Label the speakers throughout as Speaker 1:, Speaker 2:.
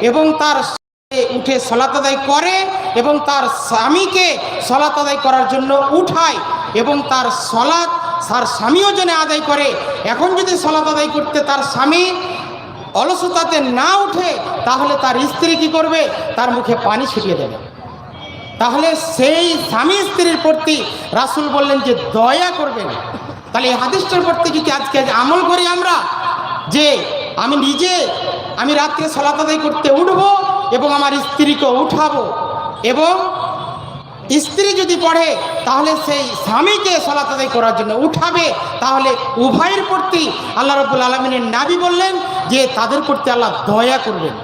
Speaker 1: এবং তার উঠে সলাত আদায় করে এবং তার স্বামীকে সলাত আদায় করার জন্য উঠায় এবং তার সলাৎ তার স্বামীও যেন আদায় করে। এখন যদি সলাত আদায় করতে তার স্বামী অলসতাতে না উঠে, তাহলে তার স্ত্রী কি করবে? তার মুখে পানি ছিটিয়ে দেবে। তাহলে সেই স্বামী স্ত্রীর প্রতি রাসুল বললেন যে, দয়া করবেন। তাহলে এই হাদিসটার প্রতি যদি আজকে আমল করি আমরা? যে আমি নিজে আমি রাত্রে সলাত আদায় করতে উঠব এবং আমার স্ত্রীকে উঠাবো। এবং স্ত্রী যদি পড়ে, তাহলে সেই স্বামীকে সলাত আদায় করার জন্য উঠাবে। তাহলে উভয়ের প্রতি আল্লাহ রবুল আলমিনের নাবি বললেন যে, তাদের প্রতি আল্লাহ দয়া করবেন।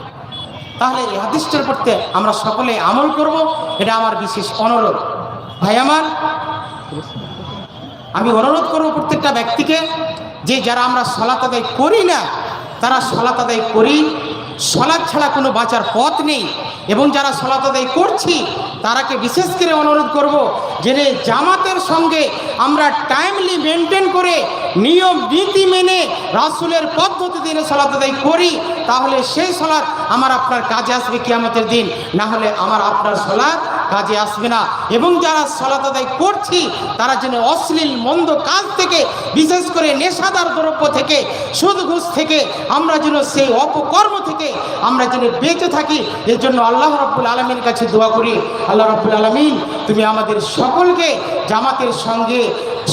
Speaker 1: তাহলে এই হাদিসটার প্রতি আমরা সকলে আমল করব, এটা আমার বিশেষ অনুরোধ। ভাই আমার, আমি অনুরোধ করব প্রত্যেকটা ব্যক্তিকে যে, যারা আমরা সলাত আদায় করি না তারা সলাত আদায় করি সলাদ ছাড়া কোনো বাঁচার পথ নেই। এবং যারা সলাত আদায় করছি, তারাকে বিশেষ করে অনুরোধ করব, যে জামাতের সঙ্গে আমরা টাইমলি মেনটেন করে নিয়ম, নীতি মেনে রাসুলের পদ্ধতি দিনে সলাত আদায় করি, তাহলে সেই সলাৎ আমার আপনার কাজে আসবে কিয়ামতের দিন। না হলে আমার আপনার সলাৎ কাজে আসবে না। এবং যারা সলাত আদায় করছি, তারা যেন অশ্লীল, মন্দ কাজ থেকে, বিশেষ করে নেশাদার দ্রব্য থেকে সুদ ঘুষ থেকে, আমরা যেন সেই অপকর্ম থেকে, আমরা যেন বেঁচে থাকি এর জন্য আল্লাহ রব্বুল আলমীর কাছে দোয়া করি। আল্লাহ রব্বুল আলমিন, তুমি আমাদের সকলকে জামাতের সঙ্গে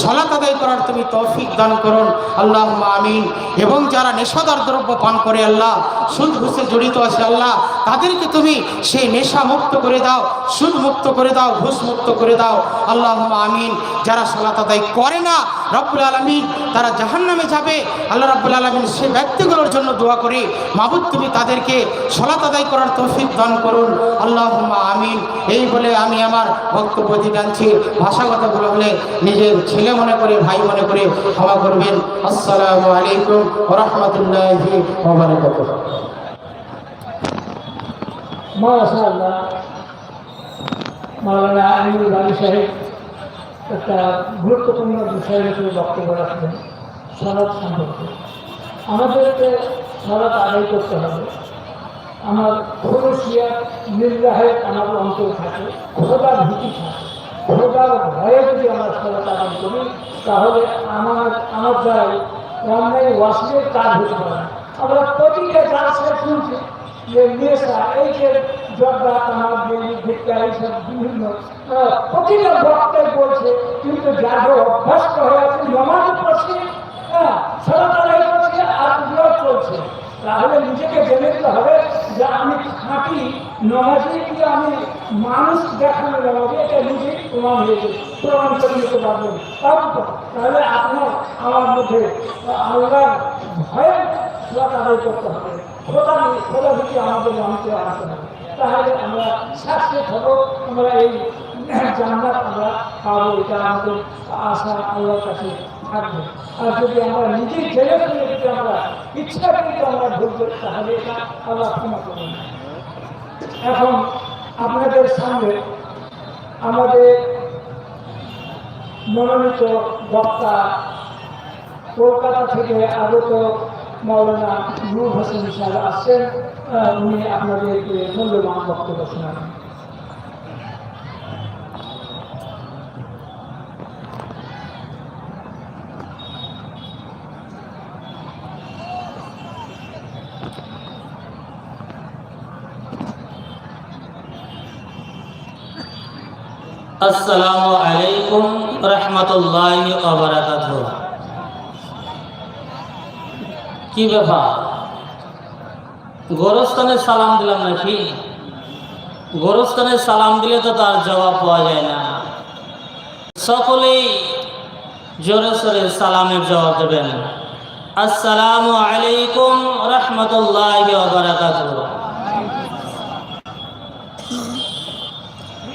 Speaker 1: সলাত আদায় করার তুমি তৌফিক দান করুন। আল্লাহ আমিন। এবং যারা নেশাদার দ্রব্য পান করে আল্লাহ, সুদ ঘুষে জড়িত আছে আল্লাহ, তাদেরকে তুমি সেই নেশা মুক্ত করে দাও, সুদ মুক্ত করে দাও, ঘুষ মুক্ত করে দাও। আল্লাহ আমিন। যারা সলাত আদায় করে না, রব্বুল আলমিন, তারা জাহান নামে যাবে। আল্লাহ রব্বুল আলমিন সে ব্যক্তিগুলোর জন্য দোয়া করি, মাবুদ তুমি তাদেরকে সলাত আদায় করার তৌফিক দান করুন। আল্লাহ আমিন। এই বলে আমি আমার বক্তব্য দিয়ে টানছি ভাষাগতগুলো হলে নিজের ছেলে মনে করে, ভাই মনে করে ক্ষমা করবেন। আসসালামু আলাইকুম রহমতুল্লাহি
Speaker 2: মাশাআল্লাহ। মাওলানা আমিনুল একটা গুরুত্বপূর্ণ বিষয়ের উপরে বক্তব্য রাখবেন সনদ সম্পর্কে। আমাদেরকে সনদ আদায় করতে হবে। আমার খরসিয়া নির্বাহে আমার অন্তর থাকে, খোদার ভীতি থাকে। খোদার ভয়ে যদি আমরা সনদ আদায় করি, তাহলে আমার আমার দ্বারাই অন্যায় ওয়াসিলের কাজ হতে পারে। আমরা প্রতিটা গাছের শুনছি যে নেশা, এই যে জর্দা তামাক বেরি ভিক্ষা এইসব বিভিন্ন প্রতিটা বক্তায় বলছে, কিন্তু যার অভ্যস্ত হয়ে আছে, নমাজ পড়ছে হ্যাঁ সরকার করছে, আর চলছে তাহলে নিজেকে জেনে নিতে হবে যে আমি খাঁটি নমাজে কি আমি মানুষ দেখানো নমাজে এটা নিজে প্রমাণ হয়েছে, প্রমাণ করে পারবেন। তাহলে আপনার, আমার মধ্যে আল্লাহর ভয়ের সলাৎ আদায় করতে হবে। খোদা খোদা দিকে আমাদের মানতে আসতে হবে তাহলে আমরা শাস্তি হব, আমরা এই জান্নাত আমরা পাবো, এটা আমাদের আশা, আল্লাহর কাছে থাকবে। আর যদি আমরা নিজেই জেনে ফেলে যদি আমরা ইচ্ছা করি আমরা ভুল করি, তাহলে এটা আল্লাহ ক্ষমা করবেন। এখন আপনাদের সামনে আমাদের মনোনীত বক্তা কলকাতা থেকে আগত মৌলানা নূর হোসেন সাহেব আসছেন উনি আপনাদেরকে মূল্যবান বক্তব্য শোনাবেন।
Speaker 3: আসসালামু আলাইকুম রহমতুল্লাহ বারাকাত কি ব্যাপার? গোরস্থানে সালাম দিলাম নাকি? গোরস্থানে সালাম দিলে তো তার জবাব পাওয়া যায় না। সকলেই জোরে সোরে সালামের জবাব দেবেন। আসসালামু আলাইকুম রহমতুল্লাহ বারাকাত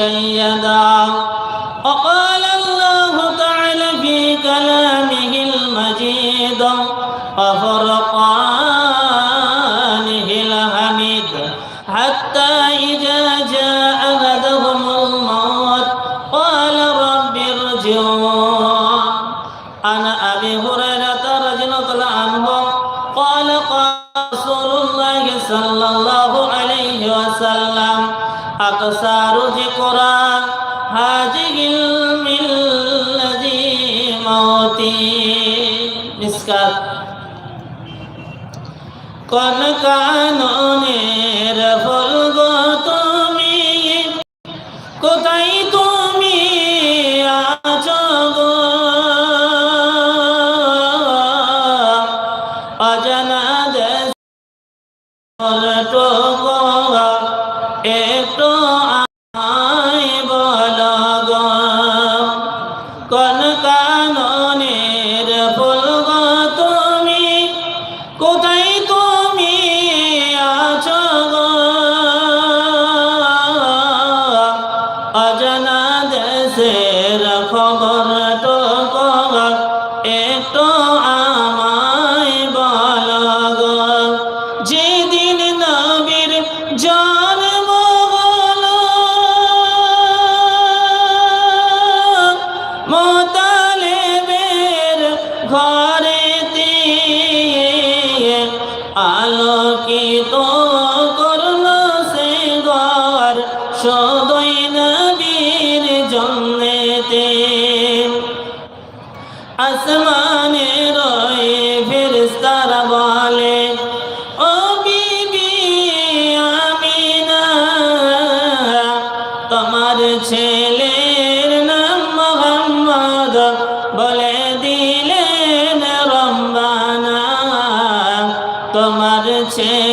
Speaker 3: سيدا وقال الله تعالى في كلامه المجيد وفرقانه الحميد حتى إذا جاء أحدهم الموت قال رب ارجعون أنا أبي هريرة رضي الله عنه قال قال رسول الله صلى الله عليه وسلم أقسم সংস্কার কনকানের কাননের তুমি কোথায় তুমি আছো অজানা দেশ বলে দিলেন রম্বানা তোমার ছেলে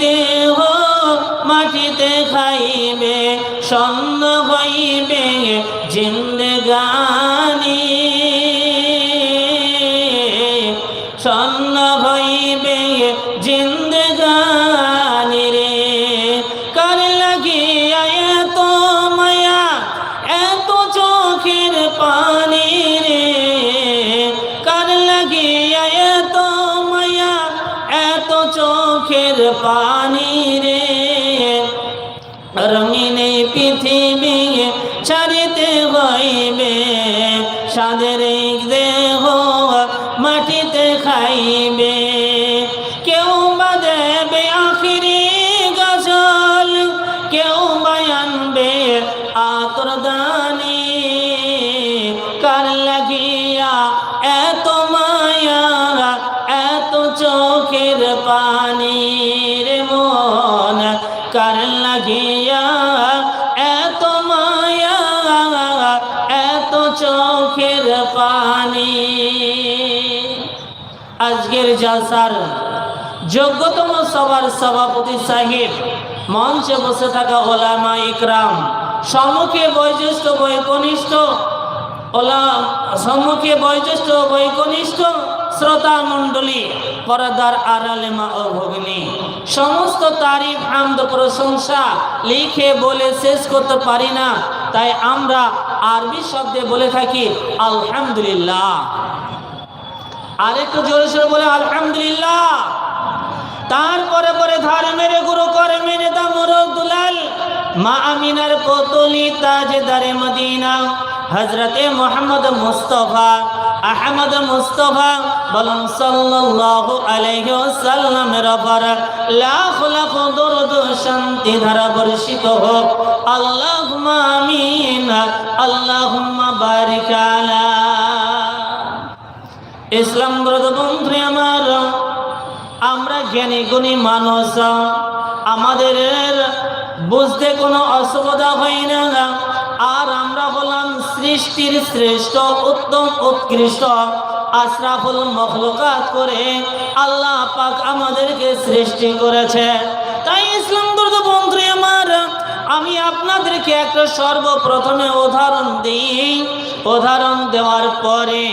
Speaker 3: দেহ মাটিতে খাইবে সন্ন হইবে জিন্দগা তাদের আজকের জলসার যোগ্যতম সবার সভাপতি সাহেব, মঞ্চে বসে থাকা ওলামা ইকরাম, সম্মুখে বয়োজ্যেষ্ঠ বৈকনিষ্ঠ ওলা, সম্মুখে বয়োজ্যেষ্ঠ বৈকনিষ্ঠ শ্রোতা মণ্ডলী, পরদার আরালেমা ও ভগ্নি, সমস্ত তারিফ আমদ প্রশংসা লিখে বলে শেষ করতে পারি না, তাই আমরা আরবি শব্দে বলে থাকি, আলহামদুলিল্লাহ। আর একটু জোরে সোরে বলে, আলহামদুলিল্লাহ। তারপরে পরে ধার মেরে গুরু করে মেরে দা মোরগ দুলাল। মা আমিনার কোতলি তাজদারে মদিনা। হজরতে মোহাম্মদ মুস্তফা, আহমদ মুস্তফা বলুন, সাল্লাল্লাহু আলাইহি ওয়াসাল্লামের উপর লাখ লাখ দরুদ শান্তি ধারা বর্ষিত হোক। আল্লাহুম্মা আমিন, আল্লাহুম্মা বারিক আলা ইসলাম ব্রত বন্ধু আমার, আমরা জ্ঞানী গুণী মানুষ, আমাদের বুঝতে কোনো অসুবিধা হয় না। আর আমরা বললাম সৃষ্টির শ্রেষ্ঠ, উত্তম, উৎকৃষ্ট, আশরাফুল মখলুকাত করে আল্লাহ পাক আমাদেরকে সৃষ্টি করেছে। তাই ইসলাম দুর্গ বন্ধু আমার, আমি আপনাদেরকে একটা সর্বপ্রথমে উদাহরণ দিই। উদাহরণ দেওয়ার পরে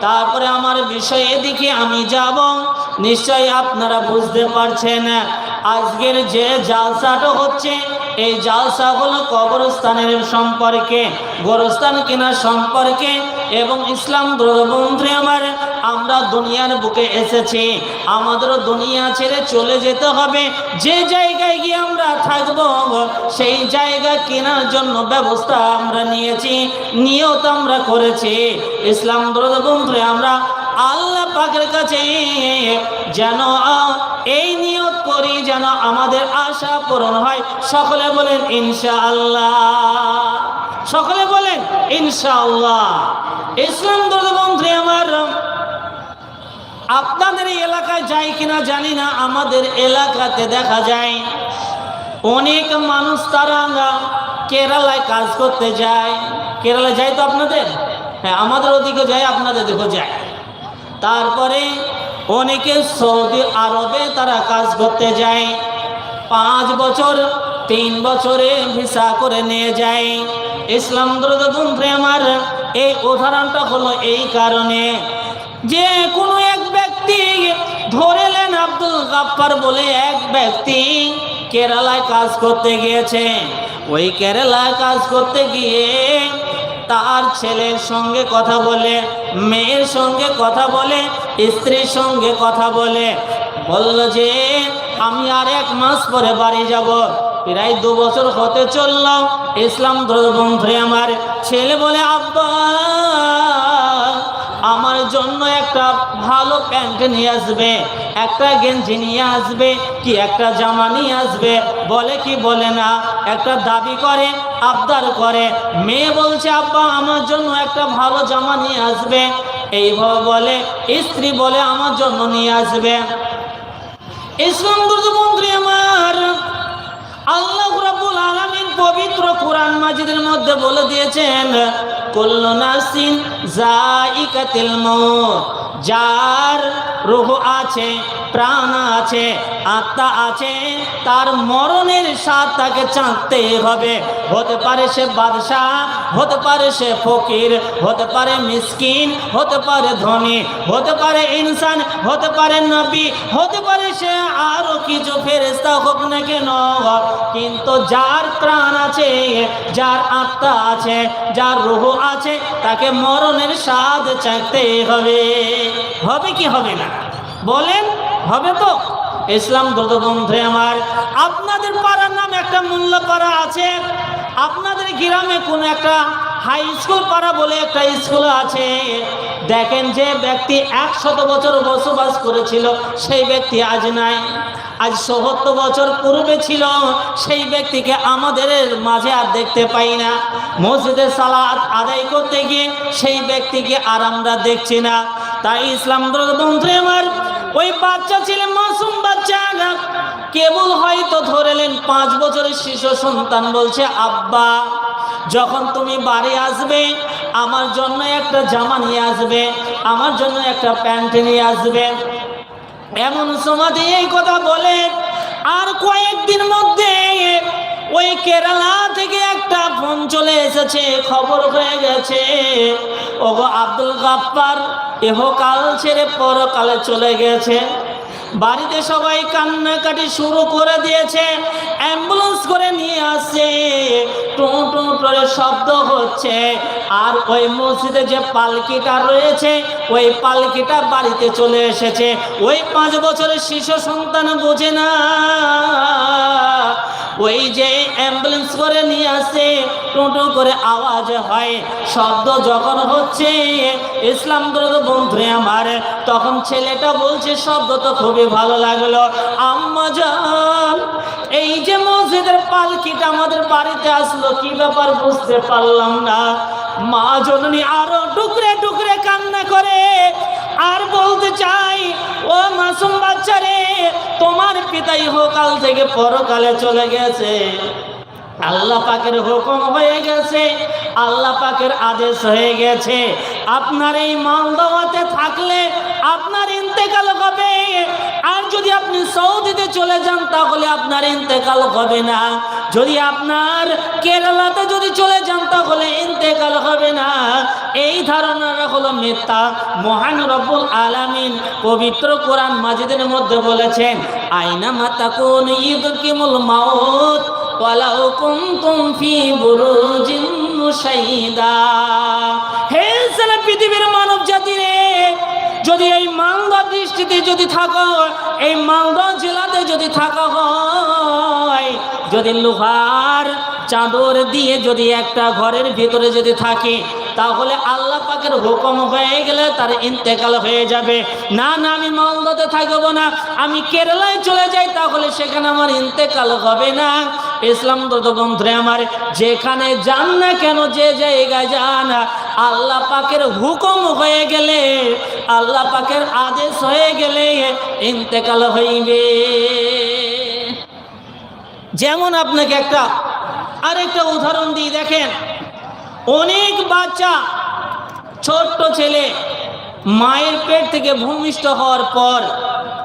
Speaker 3: তারপরে আমার বিষয়ে দিকে আমি যাব। নিশ্চয়ই আপনারা বুঝতে পারছেন। আজকের যে জালসাটা হচ্ছে, এই জালসাগুলো কবরস্থানের সম্পর্কে, গোরস্থান কেনার সম্পর্কে এবং ইসলাম বন্ধু আমার, আমরা দুনিয়ার বুকে এসেছি। আমাদেরও দুনিয়া ছেড়ে চলে যেতে হবে। যে জায়গায় গিয়ে আমরা থাকব, সেই জায়গা কেনার জন্য ব্যবস্থা আমরা নিয়েছি, নিয়ত আমরা করেছি। ইসলাম বন্ধু আমরা আল্লাহ পাকের কাছে যেন, এই নিয়ত করি যেন আমাদের আশা পূরণ হয়। সকলে বলেন, ইনশাআল্লাহ। সকলে বলেন, ইনশাআল্লাহ। ইসলাম বন্ধু, আমার আপনাদের এলাকায় যায় কিনা জানি না, আমাদের এলাকাতে দেখা যায়। অনেক মানুষ তারা কেরালায় কাজ করতে যায়। কেরালায় যায় তো আপনাদের? হ্যাঁ আমাদের ওদিকে যায়, আপনাদের দিকেও যায়। তারপরে অনেকে সৌদি আরবে তারা কাজ করতে যায়। পাঁচ বছর, তিন বছরে ভিসা করে নিয়ে যায়। ইসলাম বন্ধু আমার, এই উদাহরণটা হলো এই কারণে। যে কোনো এক ব্যক্তি ধরেলেন আব্দুল গাফার বলে এক ব্যক্তি কেরালায় কাজ করতে গিয়েছে। ওই কেরালায় কাজ করতে গিয়ে তার ছেলের সঙ্গে কথা বলে, মেয়ের সঙ্গে কথা বলে, স্ত্রীর সঙ্গে কথা বলে, বলল যে, আমি আর এক মাস পরে বাড়ি যাব। প্রায় দু বছর হতে চলল। ইসলাম বন্ধু আমার ছেলে বলে, আব্বা, আমার জন্য একটা ভালো প্যান্ট নিয়ে আসবে, একটা গেঞ্জি নিয়ে আসবে, কি একটা জামা নিয়ে আসবে? বলে কি বলে না, একটা দাবি করে, আবদার করে। মেয়ে বলছে, আব্বা, আমার জন্য একটা ভালো জামা নিয়ে আসবে। এইভাবে বলে, স্ত্রী বলে, আমার জন্য নিয়ে আসবে। ইসলাম দুর্গমন্ত্রী আমার আল্লাহ রাব্বুল আলামিন পবিত্র কোরআন মাজিদের মধ্যে বলে দিয়েছেন কুল্লু নাসিন জাইকাতিল মউত। যার রূহ আছে, প্রাণ আছে, আত্মা আছে, তার মরণের স্বাদ তাকে চাঁদতে হবে। হতে পারে সে বাদশাহ, হতে পারে সে ফকির, হতে পারে মিসকিন, হতে পারে ধনী, হতে পারে ইনসান, হতে পারে নবী, হতে পারে সে আরও কিছু ফেরেস্তা হোক না কেন। কিন্তু যার প্রাণ আছে, যার আত্মা আছে, যার রুহ আছে, তাকে মরণের স্বাদ চাঁদতে হবে। হবে কি হবে না? বলেন, হবে তো। ইসলাম দুর্গবন্ধু আমার, আপনাদের পাড়ার নাম একটা মূল্য পাড়া আছে। আপনাদের গ্রামে কোনো একটা হাই স্কুল পাড়া বলে একটা স্কুল আছে। দেখেন যে ব্যক্তি একশত বছর বসবাস করেছিল, সেই ব্যক্তি আজ নাই। আজ সত্তর বছর পূর্বে ছিল, সেই ব্যক্তিকে আমাদের মাঝে আর দেখতে পাই না। মসজিদে সালাত আদায় করতে গিয়ে সেই ব্যক্তিকে আর আমরা দেখছি না। তাই ইসলাম বন্ধু আমার ওই বাচ্চা ছেলে মাসুম বাচ্চা কেবল হয়তো ধরেলেন পাঁচ বছরের শিশু সন্তান বলছে, আব্বা, যখন তুমি বাড়ি আসবে, আমার জন্য একটা জামা নিয়ে আসবে, আমার জন্য একটা প্যান্ট নিয়ে আসবে। এমন সমাধি এই কথা বলে, আর কয়েকদিন মধ্যে ওই কেরালা থেকে একটা ফোন চলে এসেছে, খবর হয়ে গেছে। ওগো আব্দুল গাপ্পার এহকাল ছেড়ে পরকালে চলে গেছে। বাড়িতে সবাই কান্নাকাটি শুরু করে দিয়েছে, অ্যাম্বুলেন্স করে নিয়ে আসছে। টু টু করে শব্দ হচ্ছে। আর ওই মসজিদে যে পালকিটা রয়েছে, ওই পালকিটা বাড়িতে চলে এসেছে। ওই পাঁচ বছরের শিশু সন্তান বোঝে না। ওই যে অ্যাম্বুলেন্স করে নিয়ে আসে টোটো করে আওয়াজ হয়। শব্দ যখন হচ্ছে, ইসলাম বন্ধুরে আমার, তখন ছেলেটা বলছে, শব্দ তো খুবই ভালো লাগল। আম্মা যান এই যে মসজিদের পালকিটা আমাদের বাড়িতে আসলো, কি ব্যাপার বুঝতে পারলাম না। মা জননী আরও টুকরে টুকরে কান্না করে আর বলতে চাই ও মাসুম বাচ্চারে তোমার পিতাই হোকাল থেকে পরকালে চলে গেছে। আল্লাহ পাকের হুকুম হয়ে গেছে, আল্লাহ পাকের আদেশ হয়ে গেছে। আপনার এই মালদাওয়াতে থাকলে আপনার ইন্তেকাল হবে। আর যদি আপনি সৌদিতে চলে যান, তাহলে আপনার ইন্তেকাল হবে না। যদি আপনার কেরালাতে যদি চলে যান, তাহলে ইন্তেকাল হবে না। এই ধারণাটা হলো মিথ্যা। মহান রব্বুল আলামিন পবিত্র কোরআন মাজিদের মধ্যে বলেছেন আইনা মাতা কোন ঈদ কিমুল মাউত। ওয়ালাউ কুনতুম ফি বুরুজিন মুশাইদা। হে সারা পৃথিবীর মানব যদি এই মালদা দৃষ্টিতে যদি থাকো, এই মালদা জেলাতে যদি থাকা হয়, যদি লোহার চাদর দিয়ে যদি একটা ঘরের ভিতরে যদি থাকে, তাহলে আল্লাহ পাকের হুকুম হয়ে গেলে তার ইন্তেকাল হয়ে যাবে। না না, আমি মালদাতে থাকব না, আমি কেরালায় চলে যাই, তাহলে সেখানে আমার ইন্তেকাল হবে না। ইসলাম বন্ধুরে আমার, যেখানে যান না কেন, যে জায়গায় যান আল্লাহ পাকের হুকুম হয়ে গেলে, আল্লাহ পাকের আদেশ হয়ে গেলে ইন্তেকাল হইবে। যেমন আপনাকে একটা, আরেকটা উদাহরণ দিই দেখেন। অনেক বাচ্চা, ছোট্ট ছেলে, মায়ের পেট থেকে ভূমিষ্ঠ হওয়ার পর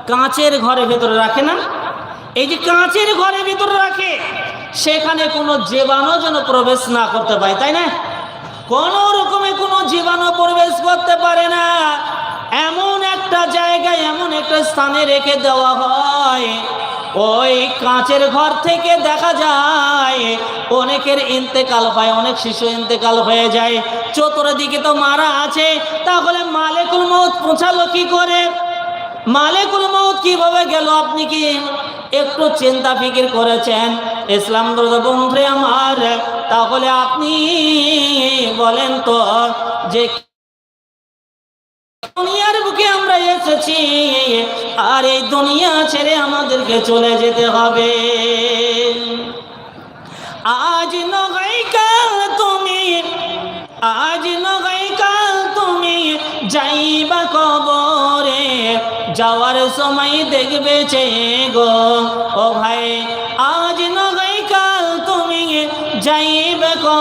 Speaker 3: কাঁচের ঘরের ভেতরে রাখে না? এই যে কাঁচের ঘরের ভিতরে রাখে, সেখানে কোনো জীবাণু যেন প্রবেশ না করতে পারে, তাই না? কোনো রকমে জীবাণু প্রবেশ করতে পারে না। এমন একটা জায়গায়, এমন একটা স্থানে রেখে দেওয়া হয়। ওই কাঁচের ঘর থেকে দেখা যায়, অনেকের ইন্তেকাল হয়, অনেক শিশু ইন্তেকাল হয়ে যায়। চতুর্দিকে তো মারা আছে, তাহলে মালেকুল মত পৌঁছালো কি করে? মালেকুল মৌত কীভাবে গেল আপনি কি একটু চিন্তা ফিকির করেছেন? ইসলাম বন্ধু আমার। তাহলে আপনি বলেন তো যে দুনিয়ার বুকে আমরা এসেছি, আর এই দুনিয়া ছেড়ে আমাদেরকে চলে যেতে হবে। আজ নগাই কাল তুমি, আজ নগাই কাল তুমি যাইবা কবরে যাওয়ার সময় দেখবে চে গো ও ভাই আজ নগাই কাল তুমি যাইবে কবরে